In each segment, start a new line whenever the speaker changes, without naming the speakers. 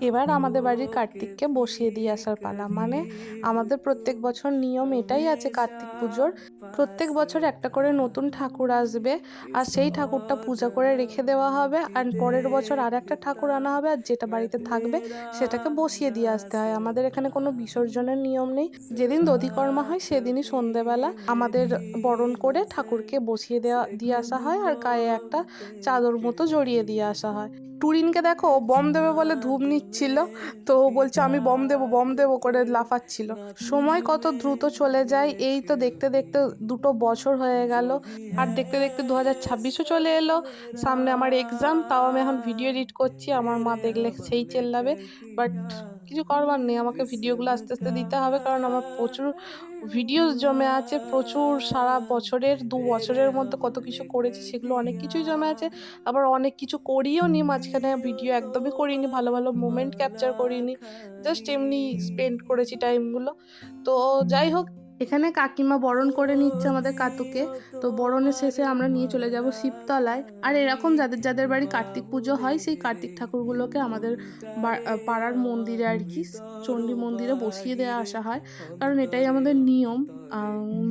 এবার আমাদের বাড়ির কার্তিককে বসিয়ে দিয়ে আসার পালা। মানে আমাদের প্রত্যেক বছর নিয়ম এটাই আছে কার্তিক পুজোর। প্রত্যেক বছর একটা করে নতুন ঠাকুর আসবে আর সেই ঠাকুরটা পূজা করে রেখে দেওয়া হবে আর পরের বছর আর একটা ঠাকুর আনা হবে আর যেটা বাড়িতে থাকবে সেটাকে বসিয়ে দিয়ে আসতে হয়। আমাদের এখানে কোনো বিসর্জনের নিয়ম নেই। যেদিন দধিকর্মা হয় সেদিনই সন্ধেবেলা আমাদের বরণ করে ঠাকুরকে বসিয়ে দেওয়া দিয়ে আসা হয় আর গায়ে একটা চাদর মতো জড়িয়ে দিয়ে আসা হয়। টুরিনকে দেখো বম দেবে বলে ধূপ নিচ্ছিল। তো বলছে, আমি বম দেবো বম দেবো করে লাফাচ্ছিল। সময় কত দ্রুত চলে যায়, এই তো দেখতে দেখতে দুটো বছর হয়ে গেল। আর দেখতে দেখতে দু হাজার ছাব্বিশও চলে এলো। সামনে আমার এক্সাম তাও আমি এখন ভিডিও এডিট করছি, আমার মা দেখলে সেই চেল্লাবে। বাট কিছু করবার নেই, আমাকে ভিডিওগুলো আস্তে আস্তে দিতে হবে, কারণ আমার প্রচুর ভিডিওস জমে আছে, প্রচুর সারা বছরের, দু বছরের মধ্যে কত কিছু করেছি, সেগুলো অনেক কিছুই জমে আছে, আবার অনেক কিছু করিও নি, মাঝখানে ভিডিও একদমই করিনি, ভালো ভালো মোমেন্ট ক্যাপচার করিনি জাস্ট এমনি স্পেন্ড করেছি টাইমগুলো তো যাই হোক এখানে কাকিমা বরণ করে নিচ্ছে আমাদের কাতুকে। তো বরণের শেষে আমরা নিয়ে চলে যাব শিবতলায়। আর এরকম যাদের যাদের বাড়ি কার্তিক পুজো হয়, সেই কার্তিক ঠাকুরগুলোকে আমাদের পাড়ার মন্দিরে আর কি, চণ্ডী মন্দিরে বসিয়ে দেওয়া আসা হয়। কারণ এটাই আমাদের নিয়ম।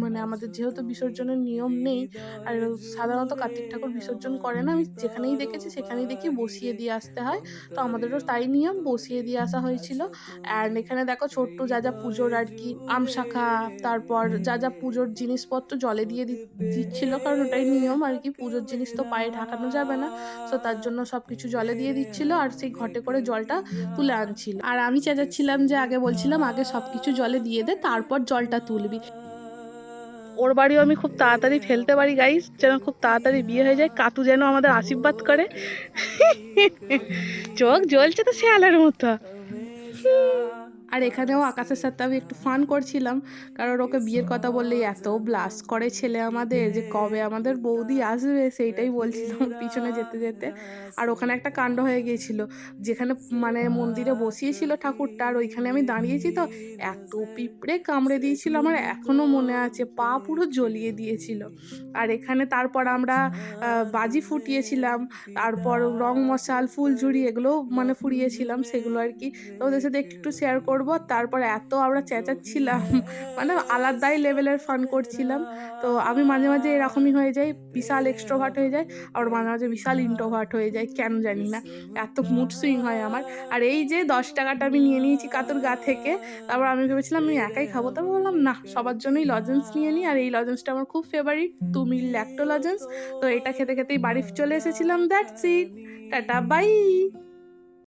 মানে আমাদের যেহেতু বিসর্জনের নিয়ম নেই, আর সাধারণত কার্তিক ঠাকুর বিসর্জন করে না, আমি যেখানেই দেখেছি সেখানেই দেখি বসিয়ে দিয়ে আসতে হয়। তো আমাদেরও তাই নিয়ম, বসিয়ে দিয়ে আসা হয়েছিল। অ্যান্ড এখানে দেখো ছোট্ট যা যা পুজোর আর কি, আম শাখা তারপর যা যা পুজোর জিনিসপত্র জলে দিয়ে দিচ্ছিল কারণ ওটাই নিয়ম আর কি পুজোর জিনিস তো পায়ে ঢাকানো যাবে না। তো তার জন্য সব কিছু জলে দিয়ে দিচ্ছিল আর সেই ঘটে করে জলটা তুলে আনছিল। আর আমি চেঁচাচ্ছিলাম যে আগে বলছিলাম আগে সব কিছু জলে দিয়ে দে তারপর জলটা তুলবি। ওর বাড়িও আমি খুব তাড়াতাড়ি ফেলতে পারি গাইস যেন খুব তাড়াতাড়ি বিয়ে হয়ে যায়। কাতু যেন আমাদের আশীর্বাদ করে। চোখ জ্বলছে তো শেয়ালের মতো। আর এখানেও আকাশের সাথে আমি একটু ফান করছিলাম, কারণ ওকে বিয়ের কথা বললেই এত ব্লাস করে ছেলে আমাদের যে কবে আমাদের বৌদি আসবে সেইটাই বলছিলাম পিছনে যেতে যেতে। আর ওখানে একটা কাণ্ড হয়ে গিয়েছিল, যেখানে মানে মন্দিরে বসিয়েছিল ঠাকুরটা আর ওইখানে আমি দাঁড়িয়েছি তো, এত পিঁপড়ে কামড়ে দিয়েছিল আমার এখনও মনে আছে, পা পুরো জ্বলিয়ে দিয়েছিল। আর এখানে তারপর আমরা বাজি ফুটিয়েছিলাম, তারপর রং মশাল ফুলঝুরি এগুলো মানে ফুরিয়েছিলাম, সেগুলো আর কি। তো ওদের সাথে একটু শেয়ার করব তারপর এত আমরা চেঁচাচ্ছিলাম। মানে আলাদাই লেভেলের ফান করছিলাম। তো আমি মাঝে মাঝে এরকমই হয়ে যাই, বিশাল এক্সট্রোভার্ট হয়ে যায় আবার মাঝে মাঝে বিশাল ইন্ট্রোভার্ট হয়ে যায় কেন জানি না। এত মুড সুইং হয় আমার। আর এই যে দশ টাকাটা আমি নিয়ে নিয়েছি কাতুর গা থেকে, তারপর আমি ভেবেছিলাম আমি একাই খাব। তারপর বললাম, না, সবার জন্যই লজেন্স নিয়ে নিই আর এই লজেন্সটা আমার খুব ফেভারিট তুমি ল্যাক্টো লজেন্স তো এটা খেতে খেতেই বাড়ি চলে এসেছিলাম দ্যাটস ইট টাটা বাই